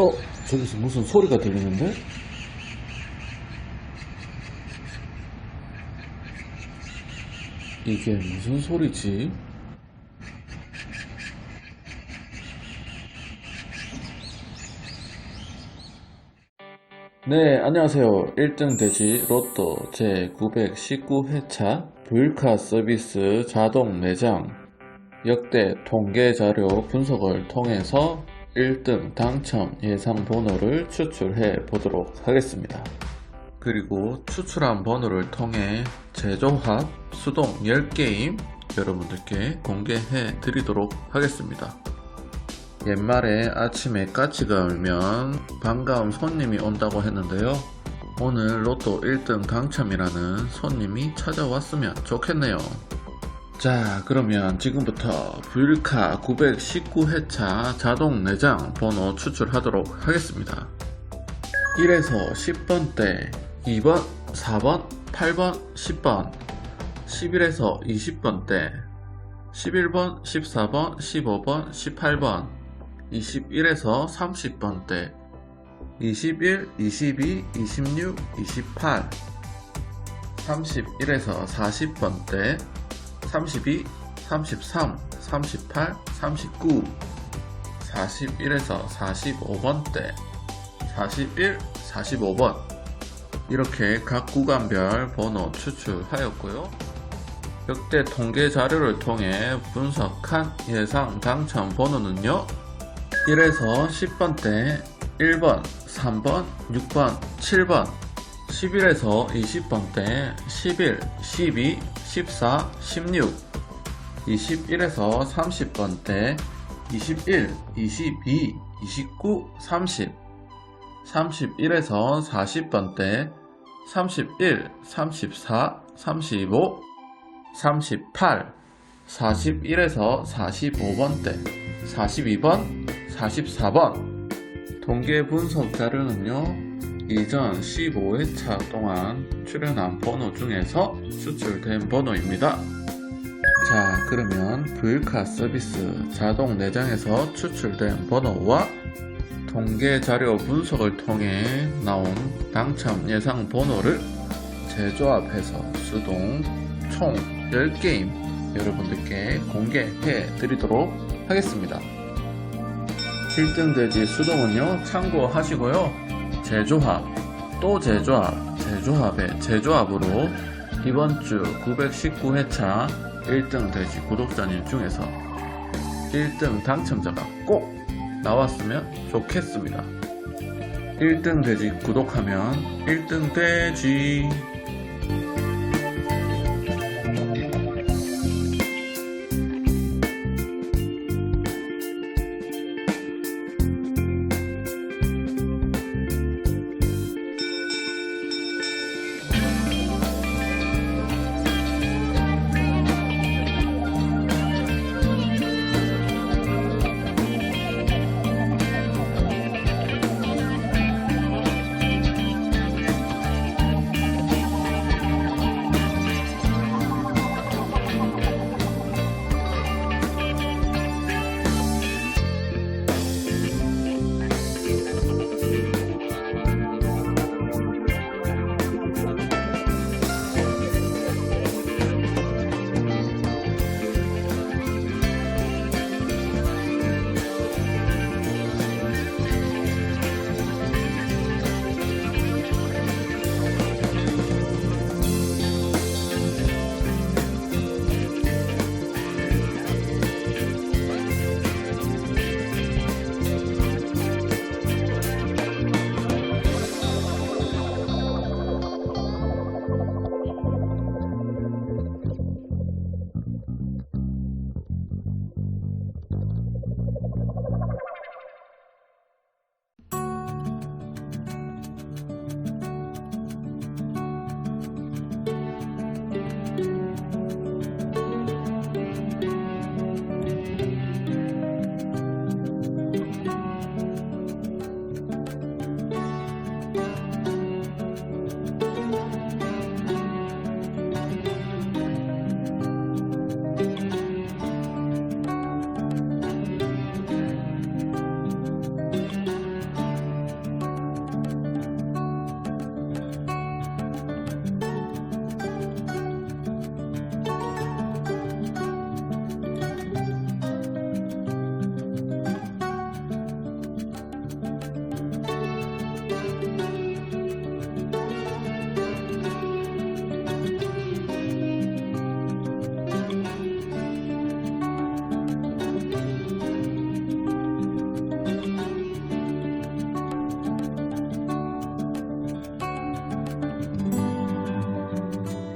어, 저기서 무슨 소리가 들리는데? 이게 무슨 소리지? 네, 안녕하세요. 1등 돼지 로또 제919회차 불카 서비스 자동 매장 역대 통계 자료 분석을 통해서 1등 당첨 예상 번호를 추출해 보도록 하겠습니다. 그리고 추출한 번호를 통해 제조합 수동 10게임 여러분들께 공개해 드리도록 하겠습니다. 옛말에 아침에 까치가 울면 반가운 손님이 온다고 했는데요. 오늘 로또 1등 당첨이라는 손님이 찾아왔으면 좋겠네요. 자, 그러면 지금부터 불카 919회차 자동 내장 번호 추출하도록 하겠습니다. 1에서 10번 대 2번, 4번, 8번, 10번 11에서 20번 대 11번, 14번, 15번, 18번 21에서 30번 대 21, 22, 26, 28 31에서 40번 대 32, 33, 38, 39 41에서 45번 대 41, 45번 이렇게 각 구간별 번호 추출하였고요. 역대 통계 자료를 통해 분석한 예상 당첨 번호는요. 1에서 10번 대 1번, 3번, 6번, 7번 11에서 20번 대 11, 12, 14, 16 21에서 30번 대 21, 22, 29, 30 31에서 40번 대 31, 34, 35, 38, 41에서 45번 대 42번, 44번. 통계 분석 자료는요 이전 15회차 동안 출연한 번호 중에서 추출된 번호입니다. 자 그러면 불카 서비스 자동 내장에서 추출된 번호와 통계 자료 분석을 통해 나온 당첨 예상 번호를 재조합해서 수동 총 10게임 여러분들께 공개해 드리도록 하겠습니다. 1등 돼지 수동은요 참고하시고요 재조합 또 재조합 재조합의 재조합으로 이번 주 919회차 1등 돼지 구독자님 중에서 1등 당첨자가 꼭 나왔으면 좋겠습니다. 1등 돼지 구독하면 1등 돼지